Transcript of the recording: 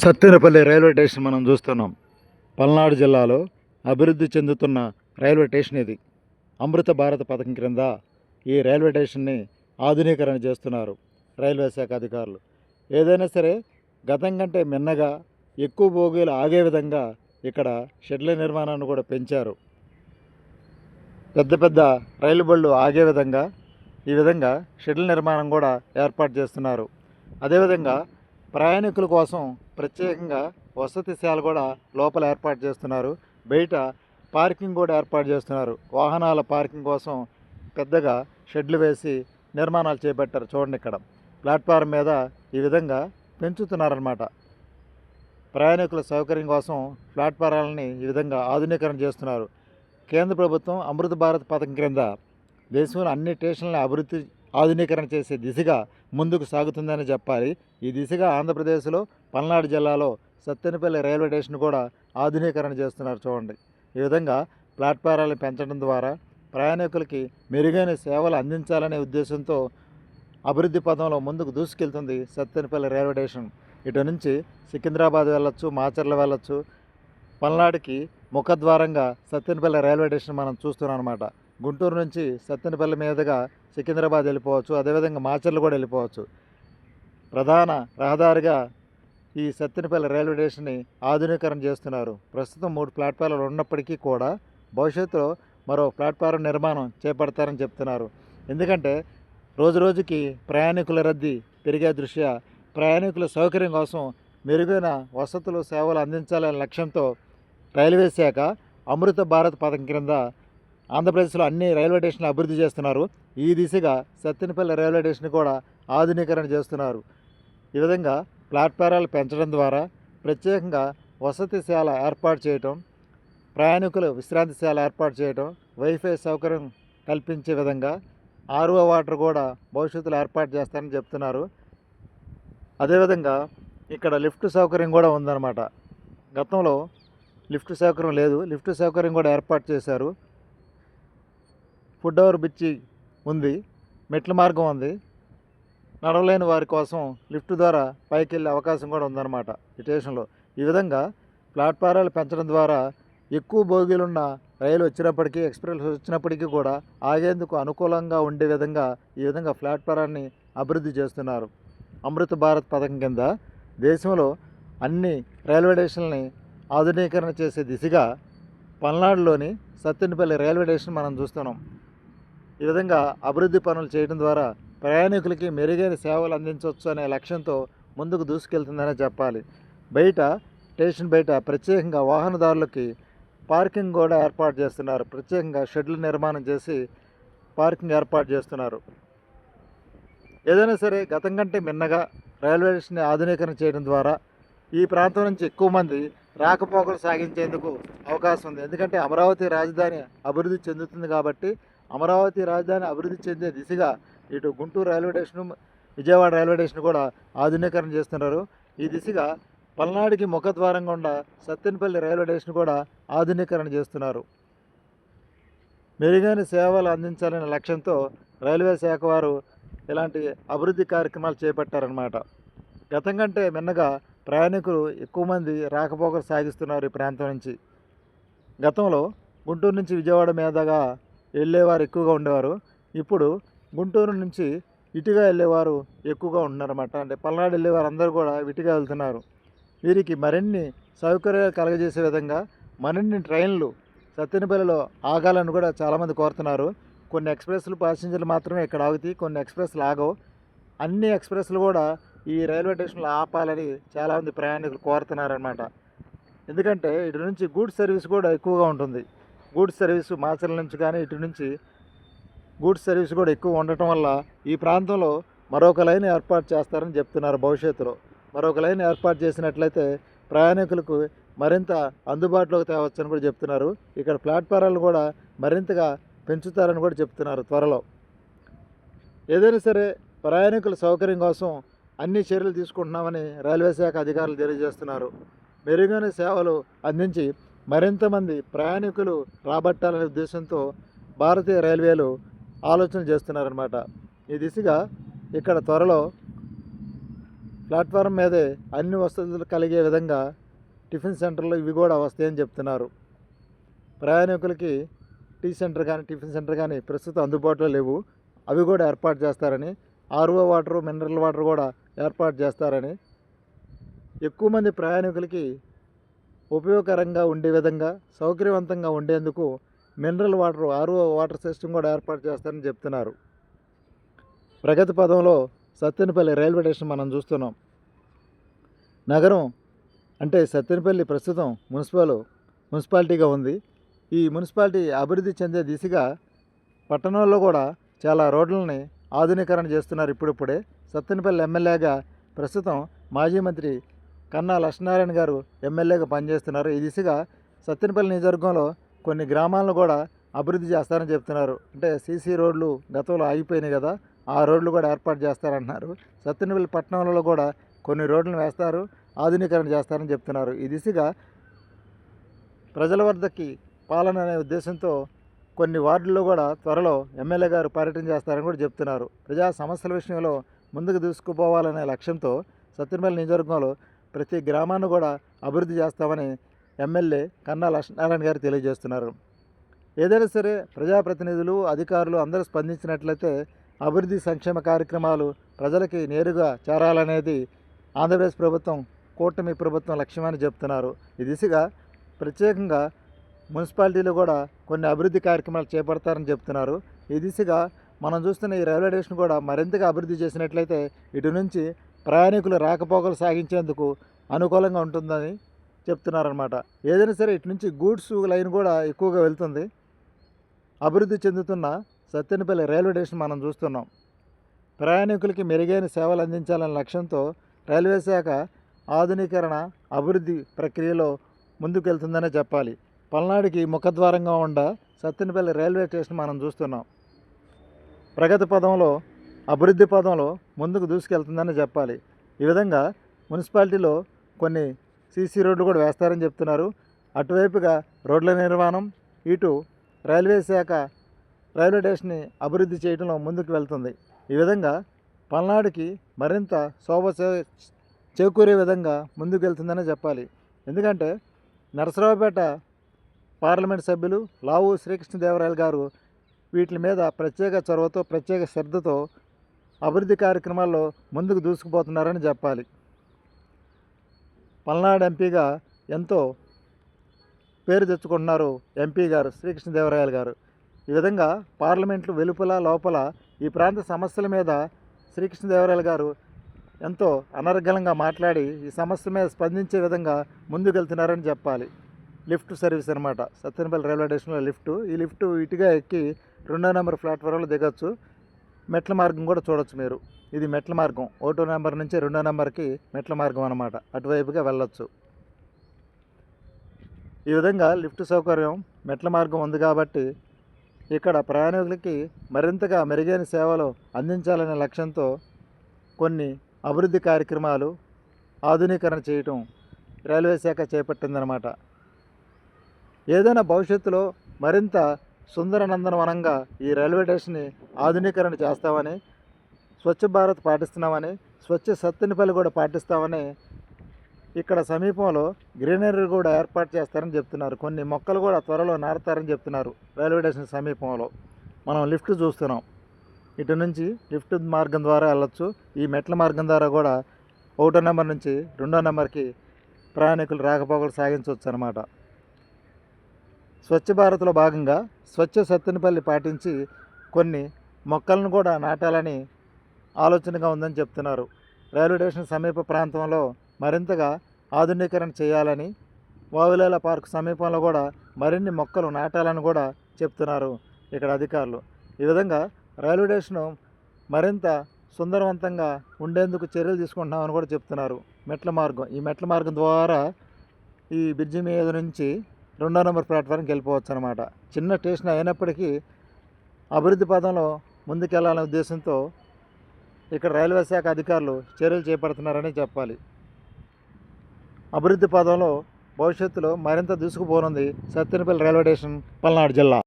Sattenapalli railway station మనం చూస్తున్నాం. పల్నాడు జిల్లాలో అభివృద్ధి చెందుతున్న రైల్వే స్టేషన్ ఇది. అమృత భారత పథకం క్రింద ఈ రైల్వే స్టేషన్ని ఆధునీకరణ చేస్తున్నారు రైల్వే శాఖ అధికారులు. ఏదైనా సరే గతం కంటే మిన్నగా ఎక్కువ బోగీలు ఆగే విధంగా ఇక్కడ షెడ్ల నిర్మాణాన్ని కూడా పెంచారు. పెద్ద పెద్ద రైలు బళ్ళు ఆగే విధంగా ఈ విధంగా షెడ్ల నిర్మాణం కూడా ఏర్పాటు చేస్తున్నారు. అదేవిధంగా ప్రయాణికుల కోసం ప్రత్యేకంగా వసతిశాల కూడా లోపల ఏర్పాటు చేస్తున్నారు. బయట పార్కింగ్ కూడా ఏర్పాటు చేస్తున్నారు. వాహనాల పార్కింగ్ కోసం పెద్దగా షెడ్లు వేసి నిర్మాణాలు చేపట్టారు. చూడండి ఇక్కడ. ప్లాట్ఫారం మీద ఈ విధంగా పెంచుతున్నారన్నమాట. ప్రయాణికుల సౌకర్యం కోసం ప్లాట్ఫారాలని ఈ విధంగా ఆధునీకరణ చేస్తున్నారు. కేంద్ర ప్రభుత్వం అమృత భారత్ పథకం క్రింద దేశంలో అన్ని స్టేషన్లను అభివృద్ధి ఆధునీకరణ చేసే దిశగా ముందుకు సాగుతుందని చెప్పాలి. ఈ దిశగా ఆంధ్రప్రదేశ్లో పల్నాడు జిల్లాలో సత్తెనపల్లి రైల్వే స్టేషన్ కూడా ఆధునీకరణ చేస్తున్నారు చూడండి. ఈ విధంగా ప్లాట్ఫారాలను పెంచడం ద్వారా ప్రయాణికులకి మెరుగైన సేవలు అందించాలనే ఉద్దేశంతో అభివృద్ధి పదంలో ముందుకు దూసుకెళ్తుంది సత్తెనపల్లి రైల్వే స్టేషన్. ఇటు నుంచి సికింద్రాబాద్ వెళ్ళొచ్చు మాచర్ల వెళ్ళొచ్చు. పల్నాడుకి ముఖద్వారంగా సత్యనపల్లి రైల్వే స్టేషన్ మనం చూస్తున్నాం అనమాట గుంటూరు నుంచి సత్తెనపల్లి మీదుగా సికింద్రాబాద్ వెళ్ళిపోవచ్చు. అదేవిధంగా మాచర్లు కూడా వెళ్ళిపోవచ్చు. ప్రధాన రహదారిగా ఈ సత్తెనపల్లి రైల్వే స్టేషన్ని ఆధునీకరణ చేస్తున్నారు. ప్రస్తుతం మూడు ప్లాట్ఫారాలు ఉన్నప్పటికీ కూడా భవిష్యత్తులో మరో ప్లాట్ఫారం నిర్మాణం చేపడతారని చెప్తున్నారు. ఎందుకంటే రోజు రోజుకి ప్రయాణికుల రద్దీ పెరిగే దృష్ట్యా ప్రయాణికుల సౌకర్యం కోసం మెరుగైన వసతులు సేవలు అందించాలనే లక్ష్యంతో రైల్వే శాఖ అమృత భారత్ పథకం క్రింద ఆంధ్రప్రదేశ్లో అన్ని రైల్వే స్టేషన్లు అభివృద్ధి చేస్తున్నారు. ఈ దిశగా సత్తెనపల్లి రైల్వే స్టేషన్ కూడా ఆధునీకరణ చేస్తున్నారు. ఈ విధంగా ప్లాట్ఫారాలు పెంచడం ద్వారా ప్రత్యేకంగా వసతిశాల ఏర్పాటు చేయటం ప్రయాణికులు విశ్రాంతిశాల ఏర్పాటు చేయటం వైఫై సౌకర్యం కల్పించే విధంగా ఆర్ఓ వాటర్ కూడా భవిష్యత్తులో ఏర్పాటు చేస్తారని చెప్తున్నారు. అదేవిధంగా ఇక్కడ లిఫ్ట్ సౌకర్యం కూడా ఉందన్నమాట. గతంలో లిఫ్ట్ సౌకర్యం లేదు. లిఫ్ట్ సౌకర్యం కూడా ఏర్పాటు చేశారు. ఫుడ్ ఓవర్ బ్రిడ్జి ఉంది. మెట్ల మార్గం ఉంది. నడవలేని వారి కోసం లిఫ్ట్ ద్వారా పైకి వెళ్ళే అవకాశం కూడా ఉందన్నమాట ఈ స్టేషన్లో. ఈ విధంగా ప్లాట్ఫారాలు పెంచడం ద్వారా ఎక్కువ బోగీలున్న రైలు వచ్చినప్పటికీ ఎక్స్ప్రెస్ వచ్చినప్పటికీ కూడా ఆగేందుకు అనుకూలంగా ఉండే విధంగా ఈ విధంగా ప్లాట్ఫారాన్ని అభివృద్ధి చేస్తున్నారు. అమృత భారత్ పథకం కింద దేశంలో అన్ని రైల్వే స్టేషన్లని ఆధునీకరణ చేసే దిశగా పల్నాడులోని సత్తెనపల్లి రైల్వే స్టేషన్ మనం చూస్తున్నాం. ఈ విధంగా అభివృద్ధి పనులు చేయడం ద్వారా ప్రయాణికులకి మెరుగైన సేవలు అందించవచ్చు అనే లక్ష్యంతో ముందుకు దూసుకెళ్తుందనే చెప్పాలి. బయట స్టేషన్ బయట ప్రత్యేకంగా వాహనదారులకి పార్కింగ్ కూడా ఏర్పాటు చేస్తున్నారు. ప్రత్యేకంగా షెడ్లు నిర్మాణం చేసి పార్కింగ్ ఏర్పాటు చేస్తున్నారు. ఏదైనా సరే గతం కంటే మిన్నగా రైల్వే స్టేషన్ని ఆధునీకరణ చేయడం ద్వారా ఈ ప్రాంతం నుంచి ఎక్కువ మంది రాకపోకలు సాగించేందుకు అవకాశం ఉంది. ఎందుకంటే అమరావతి రాజధాని అభివృద్ధి చెందుతుంది కాబట్టి అమరావతి రాజధాని అభివృద్ధి చెందే దిశగా ఇటు Guntur railway station Vijayawada railway station కూడా ఆధునీకరణ చేస్తున్నారు. ఈ దిశగా పల్నాడుకి ముఖద్వారం గుండా సత్తెనపల్లి రైల్వే స్టేషన్ కూడా ఆధునీకరణ చేస్తున్నారు. మెరుగైన సేవలు అందించాలనే లక్ష్యంతో రైల్వే శాఖ వారు ఇలాంటి అభివృద్ధి కార్యక్రమాలు చేపట్టారనమాట గతం కంటే మిన్నగా ప్రయాణికులు ఎక్కువ మంది రాకపోకలు సాగిస్తున్నారు ఈ ప్రాంతం నుంచి. గతంలో గుంటూరు నుంచి విజయవాడ మీదుగా వెళ్ళేవారు ఎక్కువగా ఉండేవారు. ఇప్పుడు గుంటూరు నుంచి ఇటుగా వెళ్ళేవారు ఎక్కువగా ఉన్నారన్నమాట. అంటే పల్నాడు వెళ్ళేవారు అందరూ కూడా ఇటుగా వెళ్తున్నారు. వీరికి మరిన్ని సౌకర్యాలు కలగజేసే విధంగా మరిన్ని ట్రైన్లు సత్తెనపల్లిలో ఆగాలని కూడా చాలామంది కోరుతున్నారు. కొన్ని ఎక్స్ప్రెస్లు ప్యాసింజర్లు మాత్రమే ఇక్కడ ఆగుతాయి. కొన్ని ఎక్స్ప్రెస్లు ఆగవు. అన్ని ఎక్స్ప్రెస్లు కూడా ఈ రైల్వే స్టేషన్లో ఆపాలని చాలామంది ప్రయాణికులు కోరుతున్నారన్నమాట. ఎందుకంటే ఇటు నుంచి గూడ్స్ సర్వీస్ కూడా ఎక్కువగా ఉంటుంది. గూడ్స్ సర్వీస్ మాచర్ల నుంచి కానీ ఇటు నుంచి గూడ్స్ సర్వీస్ కూడా ఎక్కువ ఉండటం వల్ల ఈ ప్రాంతంలో మరొక లైన్ ఏర్పాటు చేస్తారని చెప్తున్నారు భవిష్యత్తులో. మరొక లైన్ ఏర్పాటు చేసినట్లయితే ప్రయాణికులకు మరింత అందుబాటులోకి తేవచ్చని కూడా చెప్తున్నారు. ఇక్కడ ప్లాట్ఫారాలు కూడా మరింతగా పెంచుతారని కూడా చెప్తున్నారు త్వరలో. ఏదైనా సరే ప్రయాణికుల సౌకర్యం కోసం అన్ని చర్యలు తీసుకుంటున్నామని రైల్వే శాఖ అధికారులు తెలియజేస్తున్నారు. మెరుగైన సేవలు అందించి మరింతమంది ప్రయాణికులు రాబట్టాలనే ఉద్దేశంతో భారతీయ రైల్వేలు ఆలోచన చేస్తున్నారన్నమాట. ఈ దిశగా ఇక్కడ త్వరలో ప్లాట్ఫారం మీదే అన్ని వసతులు కలిగే విధంగా టిఫిన్ సెంటర్లు ఇవి కూడా వస్తాయని చెప్తున్నారు. ప్రయాణికులకి టీ సెంటర్ కానీ టిఫిన్ సెంటర్ కానీ ప్రస్తుతం అందుబాటులో లేవు. అవి కూడా ఏర్పాటు చేస్తారని ఆర్ఓ వాటర్ మినరల్ వాటర్ కూడా ఏర్పాటు చేస్తారని ఎక్కువ మంది ప్రయాణికులకి ఉపయోగకరంగా ఉండే విధంగా సౌకర్యవంతంగా ఉండేందుకు mineral water RO water system కూడా ఏర్పాటు చేస్తారని చెప్తున్నారు. ప్రగతి పదంలో సత్తెనపల్లి రైల్వే స్టేషన్ మనం చూస్తున్నాం. నగరం అంటే సత్తెనపల్లి ప్రస్తుతం మున్సిపల్ మున్సిపాలిటీగా ఉంది. ఈ మున్సిపాలిటీ అభివృద్ధి చెందే దిశగా పట్టణంలో కూడా చాలా రోడ్లని ఆధునీకరణ చేస్తున్నారు ఇప్పుడిప్పుడే. సత్తెనపల్లి ఎమ్మెల్యేగా ప్రస్తుతం మాజీ మంత్రి కన్నా లక్ష్మీనారాయణ గారు ఎమ్మెల్యేగా పనిచేస్తున్నారు. ఈ దిశగా సత్తెనపల్లి నియోజకవర్గంలో కొన్ని గ్రామాలను కూడా అభివృద్ధి చేస్తారని చెప్తున్నారు. అంటే సీసీ రోడ్లు గతంలో ఆగిపోయినాయి కదా ఆ రోడ్లు కూడా ఏర్పాటు చేస్తారంటున్నారు. సత్తెనపల్లి పట్టణంలో కూడా కొన్ని రోడ్లను వేస్తారు ఆధునీకరణ చేస్తారని చెప్తున్నారు. ఈ దిశగా ప్రజల వద్దకి పాలన అనే ఉద్దేశంతో కొన్ని వార్డుల్లో కూడా త్వరలో ఎమ్మెల్యే గారు పర్యటన చేస్తారని కూడా చెప్తున్నారు. ప్రజా సమస్యల విషయంలో ముందుకు తీసుకుపోవాలనే లక్ష్యంతో సత్యనపల్లి నియోజకవర్గంలో ప్రతి గ్రామాన్ని కూడా అభివృద్ధి చేస్తామని ఎమ్మెల్యే కన్నా లక్ష్మీనారాయణ గారు తెలియజేస్తున్నారు. ఏదైనా సరే ప్రజాప్రతినిధులు అధికారులు అందరూ స్పందించినట్లయితే అభివృద్ధి సంక్షేమ కార్యక్రమాలు ప్రజలకి నేరుగా చేరాలనేది ఆంధ్రప్రదేశ్ ప్రభుత్వం కూటమి ప్రభుత్వం లక్ష్యమని చెప్తున్నారు. ఈ దిశగా ప్రత్యేకంగా మున్సిపాలిటీలు కూడా కొన్ని అభివృద్ధి కార్యక్రమాలు చేపడతారని చెప్తున్నారు. ఈ దిశగా మనం చూస్తున్న ఈ రైల్వే స్టేషన్ కూడా మరింతగా అభివృద్ధి చేసినట్లయితే ఇటు నుంచి ప్రయాణికులు రాకపోకలు సాగించేందుకు అనుకూలంగా ఉంటుందని చెప్తున్నారనమాట ఏదైనా సరే ఇటు నుంచి గూడ్స్ లైన్ కూడా ఎక్కువగా వెళ్తుంది. అభివృద్ధి చెందుతున్న సత్తెనపల్లి రైల్వే స్టేషన్ మనం చూస్తున్నాం. ప్రయాణికులకి మెరుగైన సేవలు అందించాలనే లక్ష్యంతో రైల్వే శాఖ ఆధునీకరణ అభివృద్ధి ప్రక్రియలో ముందుకెళ్తుందనే చెప్పాలి. పల్నాడుకి ముఖద్వారంగా ఉండ సత్తెనపల్లి రైల్వే స్టేషన్ మనం చూస్తున్నాం. ప్రగతి పదంలో అభివృద్ధి పదంలో ముందుకు దూసుకెళ్తుందని చెప్పాలి. ఈ విధంగా మున్సిపాలిటీలో కొన్ని సీసీ రోడ్లు కూడా వేస్తారని చెప్తున్నారు. అటువైపుగా రోడ్ల నిర్మాణం ఇటు రైల్వే శాఖ రైల్వే స్టేషన్ని అభివృద్ధి చేయడంలో ముందుకు వెళ్తుంది. ఈ విధంగా పల్నాడుకి మరింత శోభ చేకూరే విధంగా ముందుకు వెళ్తుందనే చెప్పాలి. ఎందుకంటే నరసరావుపేట పార్లమెంట్ సభ్యులు లావు శ్రీకృష్ణదేవరాయలు గారు వీటి మీద ప్రత్యేక చొరవతో ప్రత్యేక శ్రద్ధతో అభివృద్ధి కార్యక్రమాల్లో ముందుకు దూసుకుపోతున్నారని చెప్పాలి. పల్నాడు ఎంపీగా ఎంతో పేరు తెచ్చుకుంటున్నారు ఎంపీ గారు శ్రీకృష్ణదేవరాయలు గారు. ఈ విధంగా పార్లమెంట్లు వెలుపల లోపల ఈ ప్రాంత సమస్యల మీద శ్రీకృష్ణదేవరాయలు గారు ఎంతో అనర్గళంగా మాట్లాడి ఈ సమస్య మీద స్పందించే విధంగా ముందుకెళ్తున్నారని చెప్పాలి. లిఫ్ట్ సర్వీస్ అనమాట సత్యనపల్లి రైల్వే స్టేషన్లో లిఫ్ట్. ఈ లిఫ్ట్ ఇటుగా ఎక్కి రెండో నెంబర్ ప్లాట్ఫారంలో దిగొచ్చు. మెట్ల మార్గం కూడా చూడొచ్చు మీరు. ఇది మెట్ల మార్గం. ఒకటో నెంబర్ నుంచి రెండో నెంబర్కి మెట్ల మార్గం అనమాట అటువైపుగా వెళ్ళొచ్చు. ఈ విధంగా లిఫ్ట్ సౌకర్యం మెట్ల మార్గం ఉంది కాబట్టి ఇక్కడ ప్రయాణికులకి మరింతగా మెరుగైన సేవలు అందించాలనే లక్ష్యంతో కొన్ని అభివృద్ధి కార్యక్రమాలు ఆధునీకరణ చేయటం రైల్వే శాఖ చేపట్టిందనమాట ఏదైనా భవిష్యత్తులో మరింత సుందర నందనవనంగా ఈ రైల్వే స్టేషన్ని ఆధునీకరణ చేస్తామని స్వచ్ఛ భారత్ పాటిస్తున్నామని స్వచ్ఛ సత్తెనపల్లి కూడా పాటిస్తామని ఇక్కడ సమీపంలో గ్రీనరీ కూడా ఏర్పాటు చేస్తారని చెప్తున్నారు. కొన్ని మొక్కలు కూడా త్వరలో నారుతారని చెప్తున్నారు రైల్వే స్టేషన్ సమీపంలో. మనం లిఫ్ట్ చూస్తున్నాం. ఇటు నుంచి లిఫ్ట్ మార్గం ద్వారా వెళ్ళొచ్చు. ఈ మెట్ల మార్గం ద్వారా కూడా ఒకటో నెంబర్ నుంచి రెండో నెంబర్కి ప్రయాణికులు రాకపోకలు సాగించవచ్చు అనమాట స్వచ్ఛ భారత్లో భాగంగా స్వచ్ఛ సత్తునిపల్లి పాటించి కొన్ని మొక్కలను కూడా నాటాలని ఆలోచనగా ఉందని చెప్తున్నారు. రైల్వే స్టేషన్ సమీప ప్రాంతంలో మరింతగా ఆధునీకరణ చేయాలని వావిలేల పార్క్ సమీపంలో కూడా మరిన్ని మొక్కలు నాటాలని కూడా చెప్తున్నారు ఇక్కడ అధికారులు. ఈ విధంగా రైల్వే స్టేషను మరింత సుందరవంతంగా ఉండేందుకు చర్యలు తీసుకుంటున్నామని కూడా చెప్తున్నారు మెట్ల మార్గం. ఈ మెట్ల మార్గం ద్వారా ఈ బ్రిడ్జి మీద నుంచి రెండో నెంబర్ ప్లాట్ఫామ్కి వెళ్ళిపోవచ్చు అనమాట చిన్న స్టేషన్ అయినప్పటికీ అభివృద్ధి పదంలో ముందుకెళ్ళాలనే ఉద్దేశంతో ఇక్కడ రైల్వే శాఖ అధికారులు చర్యలు చేపడుతున్నారని చెప్పాలి. అభివృద్ధి పదంలో భవిష్యత్తులో మరింత దూసుకుపోనుంది సత్తెనపల్లి రైల్వే స్టేషన్ పల్నాడు జిల్లా.